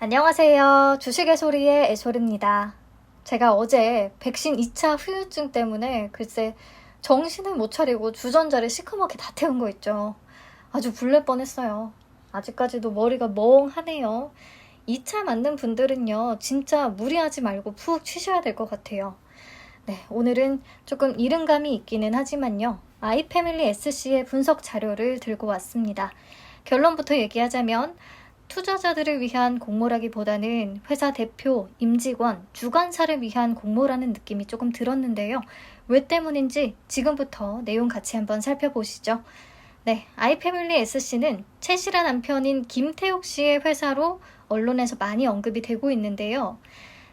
안녕하세요. 주식의 소리의 애솔입니다. 제가 어제 백신 2차 후유증 때문에 글쎄 정신을 못 차리고 주전자를 시커멓게 다 태운 거 있죠. 아주 불날 뻔했어요. 아직까지도 머리가 멍하네요. 2차 맞는 분들은요, 진짜 무리하지 말고 푹 쉬셔야 될 것 같아요. 네, 오늘은 조금 이른 감이 있기는 하지만요. 아이패밀리 SC의 분석 자료를 들고 왔습니다. 결론부터 얘기하자면 투자자들을 위한 공모라기보다는 회사 대표, 임직원, 주관사를 위한 공모라는 느낌이 조금 들었는데요. 왜 때문인지 지금부터 내용 같이 한번 살펴보시죠. 네, 아이패밀리 SC는 최 씨라 남편인 김태욱 씨의 회사로 언론에서 많이 언급이 되고 있는데요.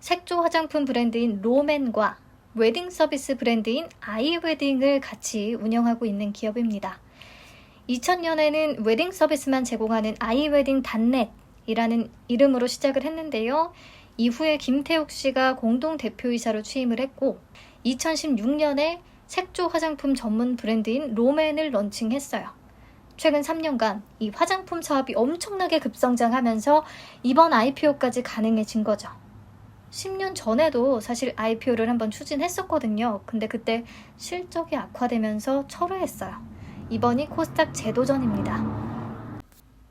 색조 화장품 브랜드인 로맨과 웨딩 서비스 브랜드인 아이웨딩을 같이 운영하고 있는 기업입니다. 2000년에는 웨딩 서비스만 제공하는 아이웨딩 단넷이라는 이름으로 시작을 했는데요. 이후에 김태욱 씨가 공동 대표이사로 취임을 했고 2016년에 색조 화장품 전문 브랜드인 로맨을 런칭했어요. 최근 3년간 이 화장품 사업이 엄청나게 급성장하면서 이번 IPO까지 가능해진 거죠. 10년 전에도 사실 IPO를 한번 추진했었거든요. 근데 그때 실적이 악화되면서 철회했어요. 이번이 코스닥 재도전입니다.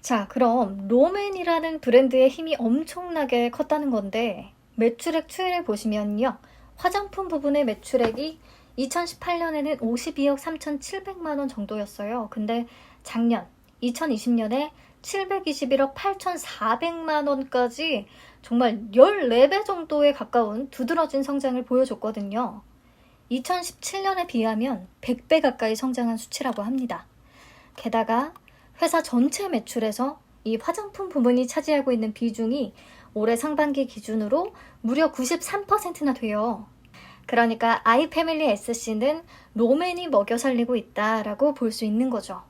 자, 그럼 로맨이라는 브랜드의 힘이 엄청나게 컸다는 건데 매출액 추이를 보시면요. 화장품 부분의 매출액이 2018년에는 52억 3,700만 원 정도였어요. 근데 작년 2020년에 721억 8,400만 원까지 정말 14배 정도에 가까운 두드러진 성장을 보여줬거든요. 2017년에 비하면 100배 가까이 성장한 수치라고 합니다. 게다가 회사 전체 매출에서 이 화장품 부문이 차지하고 있는 비중이 올해 상반기 기준으로 무려 93%나 돼요. 그러니까 아이패밀리 SC는 로맨이 먹여 살리고 있다라고 볼 수 있는 거죠.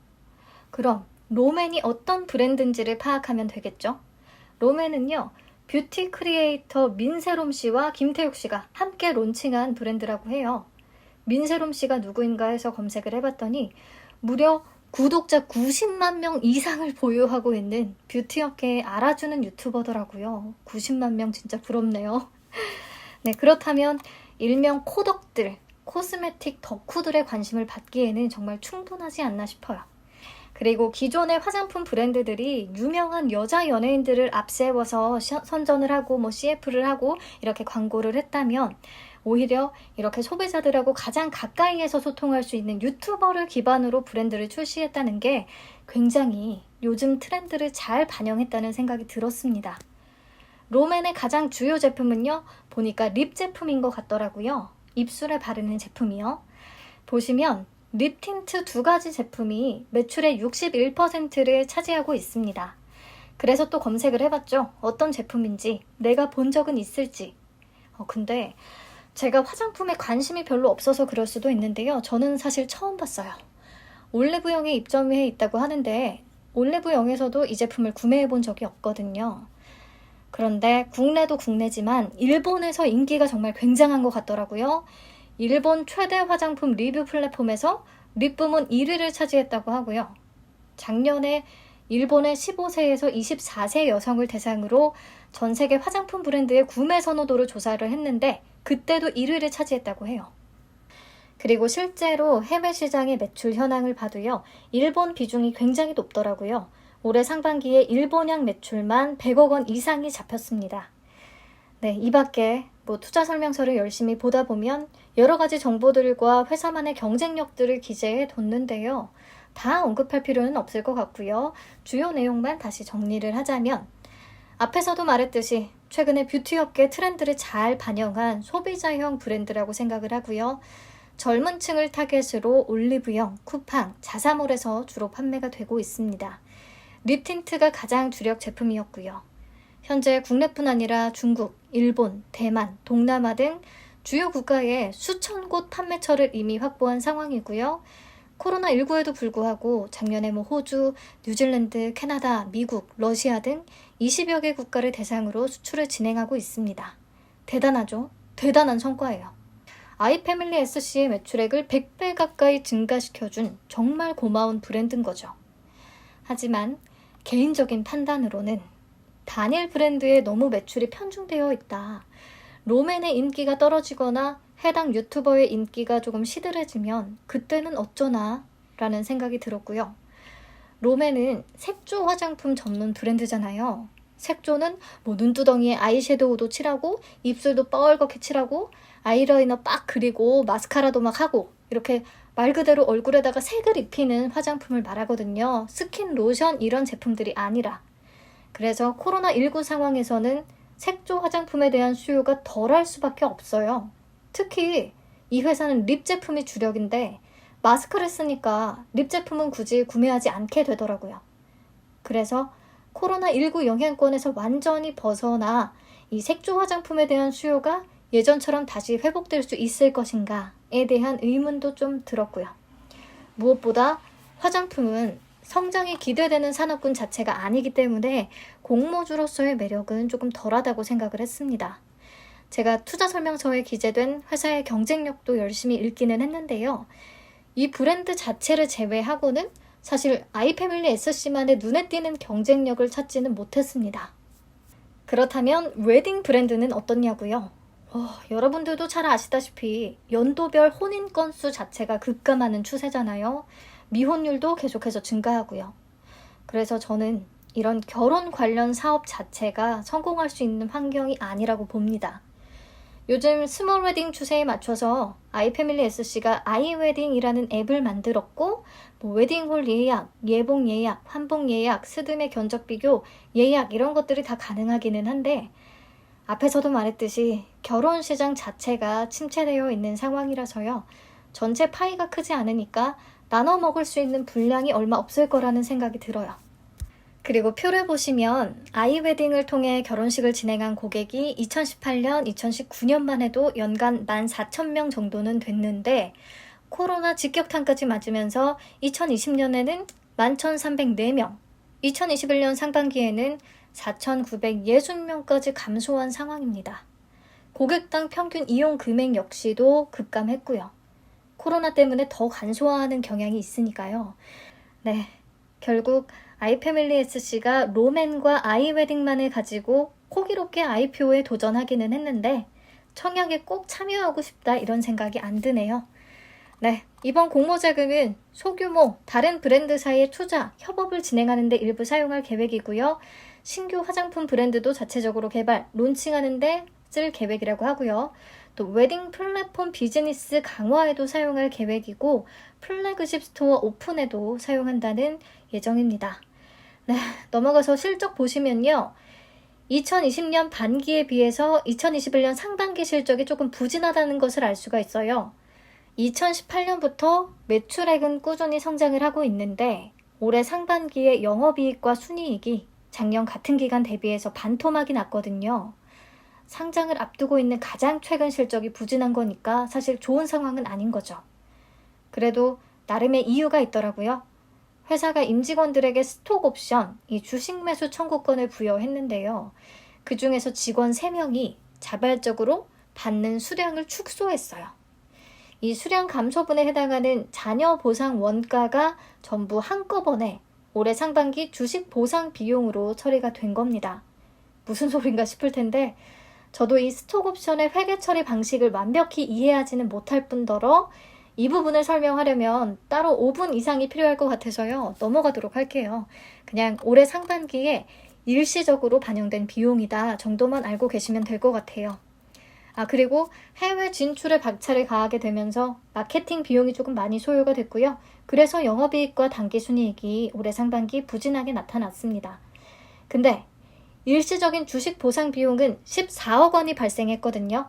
그럼 로맨이 어떤 브랜드인지를 파악하면 되겠죠? 로맨은요, 뷰티 크리에이터 민세롬 씨와 김태욱 씨가 함께 론칭한 브랜드라고 해요. 민세롬 씨가 누구인가 해서 검색을 해봤더니 무려 구독자 90만 명 이상을 보유하고 있는 뷰티 업계에 알아주는 유튜버더라고요. 90만 명 진짜 부럽네요. 네, 그렇다면 일명 코덕들, 코스메틱 덕후들의 관심을 받기에는 정말 충분하지 않나 싶어요. 그리고 기존의 화장품 브랜드들이 유명한 여자 연예인들을 앞세워서 선전을 하고 뭐 CF를 하고 이렇게 광고를 했다면 오히려 이렇게 소비자들하고 가장 가까이에서 소통할 수 있는 유튜버를 기반으로 브랜드를 출시했다는 게 굉장히 요즘 트렌드를 잘 반영했다는 생각이 들었습니다. 로맨의 가장 주요 제품은요, 보니까 립 제품인 것 같더라고요. 입술에 바르는 제품이요. 보시면 립 틴트 두 가지 제품이 매출의 61%를 차지하고 있습니다. 그래서 또 검색을 해봤죠. 어떤 제품인지, 내가 본 적은 있을지. 어, 근데 제가 화장품에 관심이 별로 없어서 그럴 수도 있는데요. 저는 사실 처음 봤어요. 올리브영에 입점해 있다고 하는데, 올리브영에서도 이 제품을 구매해 본 적이 없거든요. 그런데 국내도 국내지만 일본에서 인기가 정말 굉장한 것 같더라고요. 일본 최대 화장품 리뷰 플랫폼에서 립 부문 1위를 차지했다고 하고요. 작년에 일본의 15세에서 24세 여성을 대상으로 전 세계 화장품 브랜드의 구매 선호도를 조사를 했는데 그때도 1위를 차지했다고 해요. 그리고 실제로 해외 시장의 매출 현황을 봐도요. 일본 비중이 굉장히 높더라고요. 올해 상반기에 일본향 매출만 100억 원 이상이 잡혔습니다. 네, 이 밖에 뭐 투자 설명서를 열심히 보다 보면 여러 가지 정보들과 회사만의 경쟁력들을 기재해 뒀는데요. 다 언급할 필요는 없을 것 같고요. 주요 내용만 다시 정리를 하자면 앞에서도 말했듯이 최근에 뷰티 업계 트렌드를 잘 반영한 소비자형 브랜드라고 생각을 하고요. 젊은 층을 타겟으로 올리브영, 쿠팡, 자사몰에서 주로 판매가 되고 있습니다. 립 틴트가 가장 주력 제품이었고요. 현재 국내뿐 아니라 중국, 일본, 대만, 동남아 등 주요 국가에 수천 곳 판매처를 이미 확보한 상황이고요. 코로나19에도 불구하고 작년에 뭐 호주, 뉴질랜드, 캐나다, 미국, 러시아 등 20여 개 국가를 대상으로 수출을 진행하고 있습니다. 대단하죠? 대단한 성과예요. 아이패밀리 SC의 매출액을 100배 가까이 증가시켜준 정말 고마운 브랜드인 거죠. 하지만 개인적인 판단으로는 단일 브랜드에 너무 매출이 편중되어 있다. 롬앤의 인기가 떨어지거나 해당 유튜버의 인기가 조금 시들해지면 그때는 어쩌나 라는 생각이 들었고요. 롬앤은 색조 화장품 전문 브랜드잖아요. 색조는 뭐 눈두덩이에 아이섀도우도 칠하고 입술도 뻘겋게 칠하고 아이라이너 빡 그리고 마스카라도 막 하고 이렇게 말 그대로 얼굴에다가 색을 입히는 화장품을 말하거든요. 스킨, 로션 이런 제품들이 아니라. 그래서 코로나19 상황에서는 색조 화장품에 대한 수요가 덜할 수밖에 없어요. 특히 이 회사는 립 제품이 주력인데 마스크를 쓰니까 립 제품은 굳이 구매하지 않게 되더라고요. 그래서 코로나19 영향권에서 완전히 벗어나 이 색조 화장품에 대한 수요가 예전처럼 다시 회복될 수 있을 것인가에 대한 의문도 좀 들었고요. 무엇보다 화장품은 성장이 기대되는 산업군 자체가 아니기 때문에 공모주로서의 매력은 조금 덜하다고 생각을 했습니다. 제가 투자 설명서에 기재된 회사의 경쟁력도 열심히 읽기는 했는데요. 이 브랜드 자체를 제외하고는 사실 아이패밀리 SC만의 눈에 띄는 경쟁력을 찾지는 못했습니다. 그렇다면 웨딩 브랜드는 어떻냐고요? 어, 여러분들도 잘 아시다시피 연도별 혼인 건수 자체가 급감하는 추세잖아요. 미혼율도 계속해서 증가하고요. 그래서 저는 이런 결혼 관련 사업 자체가 성공할 수 있는 환경이 아니라고 봅니다. 요즘 스몰 웨딩 추세에 맞춰서 아이패밀리 SC가 아이웨딩이라는 앱을 만들었고 뭐 웨딩홀 예약, 예봉 예약, 환봉 예약, 스드메 견적 비교, 예약 이런 것들이 다 가능하기는 한데 앞에서도 말했듯이 결혼 시장 자체가 침체되어 있는 상황이라서요. 전체 파이가 크지 않으니까 나눠 먹을 수 있는 분량이 얼마 없을 거라는 생각이 들어요. 그리고 표를 보시면 아이웨딩을 통해 결혼식을 진행한 고객이 2018년, 2019년만 해도 연간 14,000명 정도는 됐는데 코로나 직격탄까지 맞으면서 2020년에는 11,304명, 2021년 상반기에는 4,960명까지 감소한 상황입니다. 고객당 평균 이용 금액 역시도 급감했고요. 코로나 때문에 더 간소화하는 경향이 있으니까요. 네. 결국 아이패밀리 SC가 로맨과 아이웨딩만을 가지고 호기롭게 IPO에 도전하기는 했는데 청약에 꼭 참여하고 싶다 이런 생각이 안 드네요. 네, 이번 공모 자금은 소규모 다른 브랜드 사이의 투자, 협업을 진행하는 데 일부 사용할 계획이고요. 신규 화장품 브랜드도 자체적으로 개발, 론칭하는 데 쓸 계획이라고 하고요. 또 웨딩 플랫폼 비즈니스 강화에도 사용할 계획이고 플래그십 스토어 오픈에도 사용한다는 예정입니다. 네, 넘어가서 실적 보시면요. 2020년 반기에 비해서 2021년 상반기 실적이 조금 부진하다는 것을 알 수가 있어요. 2018년부터 매출액은 꾸준히 성장을 하고 있는데 올해 상반기에 영업이익과 순이익이 작년 같은 기간 대비해서 반토막이 났거든요. 상장을 앞두고 있는 가장 최근 실적이 부진한 거니까 사실 좋은 상황은 아닌 거죠. 그래도 나름의 이유가 있더라고요. 회사가 임직원들에게 스톡 옵션, 이 주식 매수 청구권을 부여했는데요. 그 중에서 직원 3명이 자발적으로 받는 수량을 축소했어요. 이 수량 감소분에 해당하는 자녀 보상 원가가 전부 한꺼번에 올해 상반기 주식 보상 비용으로 처리가 된 겁니다. 무슨 소린가 싶을 텐데 저도 이 스톡 옵션의 회계 처리 방식을 완벽히 이해하지는 못할 뿐더러 이 부분을 설명하려면 따로 5분 이상이 필요할 것 같아서요. 넘어가도록 할게요. 그냥 올해 상반기에 일시적으로 반영된 비용이다 정도만 알고 계시면 될 것 같아요. 아, 그리고 해외 진출에 박차를 가하게 되면서 마케팅 비용이 조금 많이 소요가 됐고요. 그래서 영업이익과 단기순이익이 올해 상반기 부진하게 나타났습니다. 근데 일시적인 주식 보상 비용은 14억 원이 발생했거든요.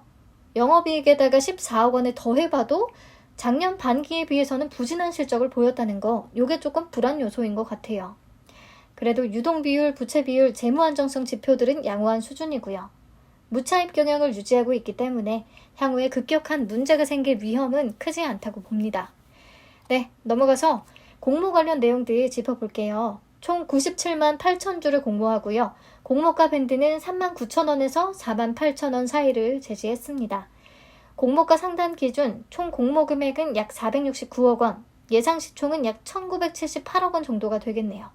영업이익에다가 14억 원을 더해봐도 작년 반기에 비해서는 부진한 실적을 보였다는 거, 요게 조금 불안 요소인 것 같아요. 그래도 유동 비율, 부채 비율, 재무 안정성 지표들은 양호한 수준이고요. 무차입 경영을 유지하고 있기 때문에 향후에 급격한 문제가 생길 위험은 크지 않다고 봅니다. 네, 넘어가서 공모 관련 내용들 짚어볼게요. 총 97만 8천 주를 공모하고요. 공모가 밴드는 3만 9천 원에서 4만 8천 원 사이를 제시했습니다. 공모가 상단 기준 총 공모 금액은 약 469억 원, 예상 시총은 약 1978억 원 정도가 되겠네요.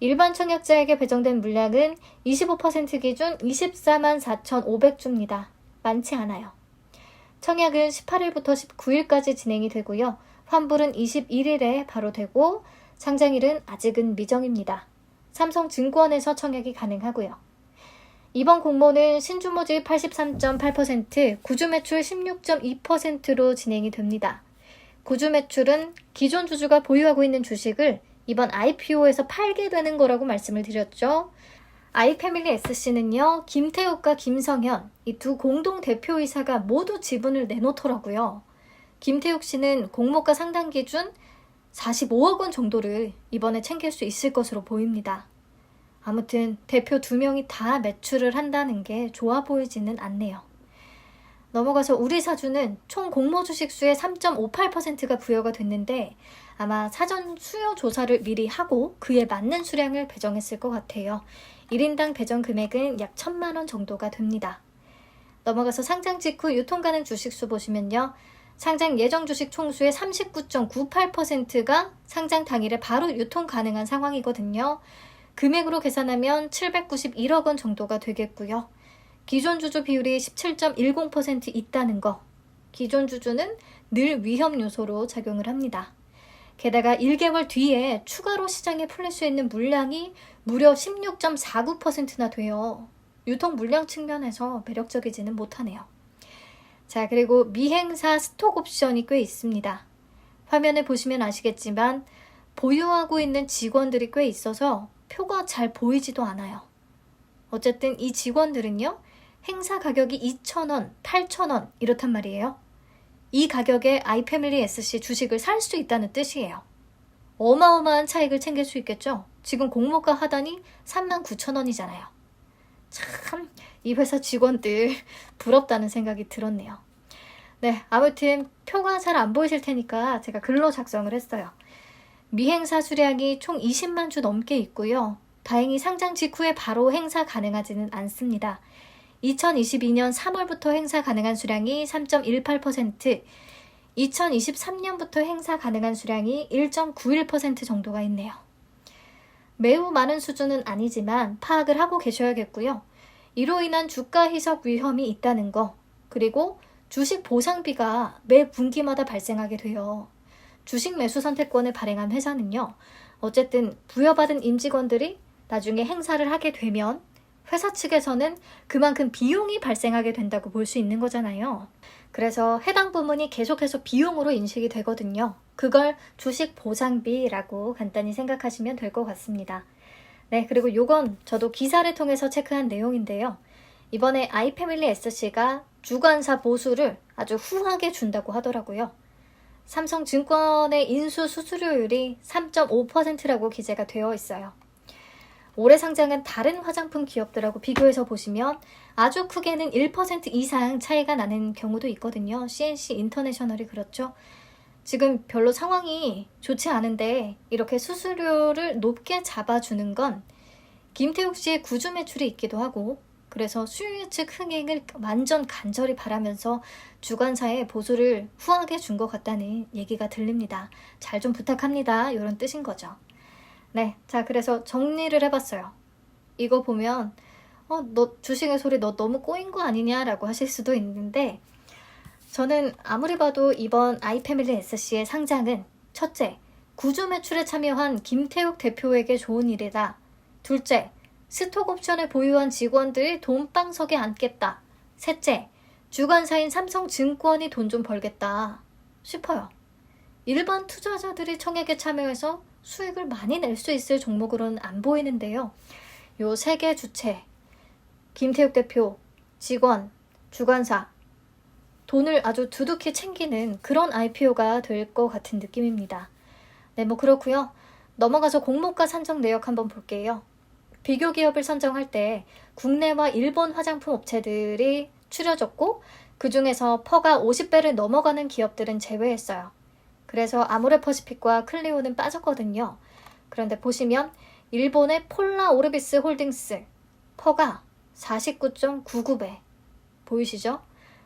일반 청약자에게 배정된 물량은 25% 기준 24만 4,500주입니다. 많지 않아요. 청약은 18일부터 19일까지 진행이 되고요. 환불은 21일에 바로 되고 상장일은 아직은 미정입니다. 삼성증권에서 청약이 가능하고요. 이번 공모는 신주 모집 83.8%, 구주 매출 16.2%로 진행이 됩니다. 구주 매출은 기존 주주가 보유하고 있는 주식을 이번 IPO에서 팔게 되는 거라고 말씀을 드렸죠. 아이패밀리 SC는요, 김태욱과 김성현, 이 두 공동 대표이사가 모두 지분을 내놓더라고요. 김태욱 씨는 공모가 상당 기준 45억 원 정도를 이번에 챙길 수 있을 것으로 보입니다. 아무튼 대표 두 명이 다 매출을 한다는 게 좋아 보이지는 않네요. 넘어가서 우리 사주는 총 공모 주식 수의 3.58%가 부여가 됐는데 아마 사전 수요 조사를 미리 하고 그에 맞는 수량을 배정했을 것 같아요. 1인당 배정 금액은 약 1천만 원 정도가 됩니다. 넘어가서 상장 직후 유통 가능 주식 수 보시면요. 상장 예정 주식 총수의 39.98%가 상장 당일에 바로 유통 가능한 상황이거든요. 금액으로 계산하면 791억 원 정도가 되겠고요. 기존 주주 비율이 17.10% 있다는 거. 기존 주주는 늘 위험 요소로 작용을 합니다. 게다가 1개월 뒤에 추가로 시장에 풀릴 수 있는 물량이 무려 16.49%나 돼요. 유통 물량 측면에서 매력적이지는 못하네요. 자, 그리고 미행사 스톡 옵션이 꽤 있습니다. 화면에 보시면 아시겠지만 보유하고 있는 직원들이 꽤 있어서 표가 잘 보이지도 않아요. 어쨌든 이 직원들은요, 행사 가격이 2,000원, 8,000원 이렇단 말이에요. 이 가격에 아이패밀리 SC 주식을 살 수 있다는 뜻이에요. 어마어마한 차익을 챙길 수 있겠죠? 지금 공모가 하다니 39,000원이잖아요. 참, 이 회사 직원들 부럽다는 생각이 들었네요. 네, 아무튼 표가 잘 안 보이실 테니까 제가 글로 작성을 했어요. 미행사 수량이 총 20만 주 넘게 있고요. 다행히 상장 직후에 바로 행사 가능하지는 않습니다. 2022년 3월부터 행사 가능한 수량이 3.18%, 2023년부터 행사 가능한 수량이 1.91% 정도가 있네요. 매우 많은 수준은 아니지만 파악을 하고 계셔야겠고요. 이로 인한 주가 희석 위험이 있다는 거, 그리고 주식 보상비가 매 분기마다 발생하게 돼요. 주식 매수 선택권을 발행한 회사는요, 어쨌든 부여받은 임직원들이 나중에 행사를 하게 되면 회사 측에서는 그만큼 비용이 발생하게 된다고 볼 수 있는 거잖아요. 그래서 해당 부문이 계속해서 비용으로 인식이 되거든요. 그걸 주식 보상비라고 간단히 생각하시면 될 것 같습니다. 네, 그리고 요건 저도 기사를 통해서 체크한 내용인데요. 이번에 아이패밀리 SC가 주관사 보수를 아주 후하게 준다고 하더라고요. 삼성증권의 인수 수수료율이 3.5%라고 기재가 되어 있어요. 올해 상장은 다른 화장품 기업들하고 비교해서 보시면 아주 크게는 1% 이상 차이가 나는 경우도 있거든요. CNC 인터내셔널이 그렇죠. 지금 별로 상황이 좋지 않은데 이렇게 수수료를 높게 잡아주는 건 김태욱 씨의 구주 매출이 있기도 하고 그래서 수요 예측 흥행을 완전 간절히 바라면서 주관사에 보수를 후하게 준 것 같다는 얘기가 들립니다. 잘 좀 부탁합니다. 이런 뜻인 거죠. 네, 자 그래서 정리를 해봤어요. 이거 보면 어, 너 주식의 소리 너 너무 꼬인 거 아니냐라고 하실 수도 있는데 저는 아무리 봐도 이번 아이패밀리 SC의 상장은 첫째, 구주 매출에 참여한 김태욱 대표에게 좋은 일이다. 둘째, 스톡 옵션을 보유한 직원들이 돈방석에 앉겠다. 셋째, 주관사인 삼성증권이 돈 좀 벌겠다 싶어요. 일반 투자자들이 청약에 참여해서 수익을 많이 낼 수 있을 종목으로는 안 보이는데요. 요 세 개 주체, 김태욱 대표, 직원, 주관사, 돈을 아주 두둑히 챙기는 그런 IPO가 될 것 같은 느낌입니다. 네, 뭐 그렇고요. 넘어가서 공모가 산정 내역 한번 볼게요. 비교 기업을 선정할 때 국내와 일본 화장품 업체들이 추려졌고 그 중에서 퍼가 50배를 넘어가는 기업들은 제외했어요. 그래서 아모레퍼시픽과 클리오는 빠졌거든요. 그런데 보시면 일본의 폴라 오르비스 홀딩스 퍼가 49.99배 보이시죠?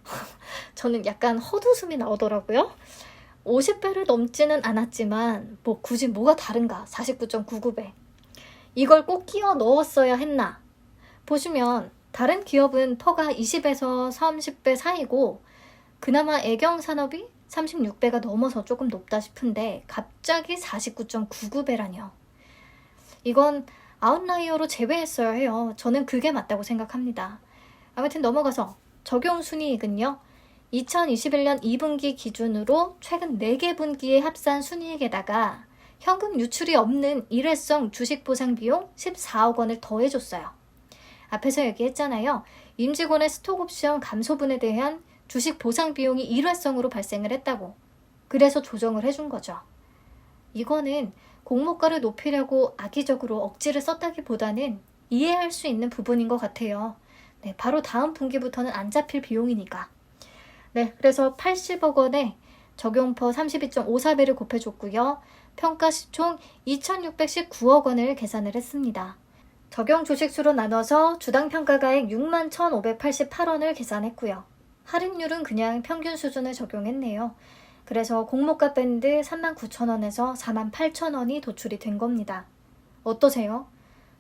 저는 약간 헛웃음이 나오더라고요. 50배를 넘지는 않았지만 뭐 굳이 뭐가 다른가 49.99배 이걸 꼭 끼워 넣었어야 했나? 보시면 다른 기업은 퍼가 20에서 30배 사이고 그나마 애경 산업이 36배가 넘어서 조금 높다 싶은데 갑자기 49.99배라뇨. 이건 아웃라이어로 제외했어야 해요. 저는 그게 맞다고 생각합니다. 아무튼 넘어가서 적용 순이익은요. 2021년 2분기 기준으로 최근 4개 분기의 합산 순이익에다가 현금 유출이 없는 일회성 주식 보상 비용 14억 원을 더해줬어요. 앞에서 얘기했잖아요. 임직원의 스톡옵션 감소분에 대한 주식 보상 비용이 일회성으로 발생을 했다고. 그래서 조정을 해준 거죠. 이거는 공모가를 높이려고 악의적으로 억지를 썼다기보다는 이해할 수 있는 부분인 것 같아요. 네, 바로 다음 분기부터는 안 잡힐 비용이니까. 네, 그래서 80억 원에 적용퍼 32.54배를 곱해줬고요. 평가 시총 2,619억 원을 계산을 했습니다. 적용 주식수로 나눠서 주당 평가가액 6만 1,588원을 계산했고요. 할인율은 그냥 평균 수준을 적용했네요. 그래서 공모가 밴드 39,000원에서 48,000원이 도출이 된 겁니다. 어떠세요?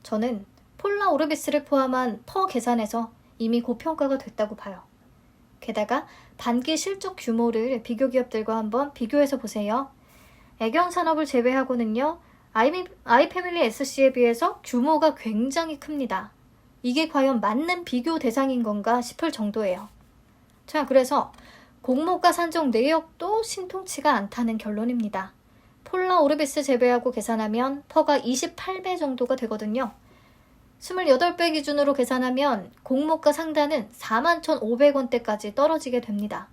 저는 폴라 오르비스를 포함한 퍼 계산에서 이미 고평가가 됐다고 봐요. 게다가 반기 실적 규모를 비교 기업들과 한번 비교해서 보세요. 애경 산업을 제외하고는요, 아이, 아이패밀리 SC에 비해서 규모가 굉장히 큽니다. 이게 과연 맞는 비교 대상인 건가 싶을 정도예요. 자, 그래서 공모가 산정 내역도 신통치가 않다는 결론입니다. 폴라 오르비스 제외하고 계산하면 퍼가 28배 정도가 되거든요. 28배 기준으로 계산하면 공모가 상단은 41,500원대까지 떨어지게 됩니다.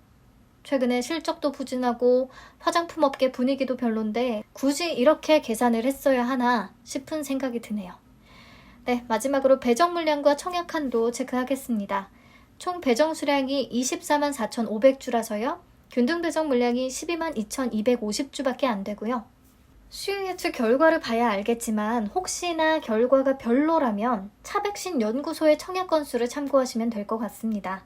최근에 실적도 부진하고 화장품 업계 분위기도 별론데 굳이 이렇게 계산을 했어야 하나 싶은 생각이 드네요. 네, 마지막으로 배정 물량과 청약 한도 체크하겠습니다. 총 배정 수량이 24만 4,500주라서요. 균등 배정 물량이 12만 2,250주밖에 안 되고요. 수요 예측 결과를 봐야 알겠지만 혹시나 결과가 별로라면 차백신 연구소의 청약 건수를 참고하시면 될 것 같습니다.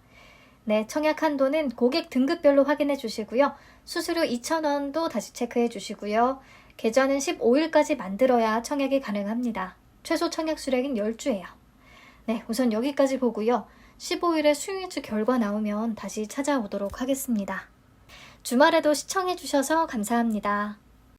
네, 청약 한도는 고객 등급별로 확인해 주시고요. 수수료 2,000원도 다시 체크해 주시고요. 계좌는 15일까지 만들어야 청약이 가능합니다. 최소 청약 수량은 10주예요. 네, 우선 여기까지 보고요. 15일에 수요 예측 결과 나오면 다시 찾아오도록 하겠습니다. 주말에도 시청해 주셔서 감사합니다.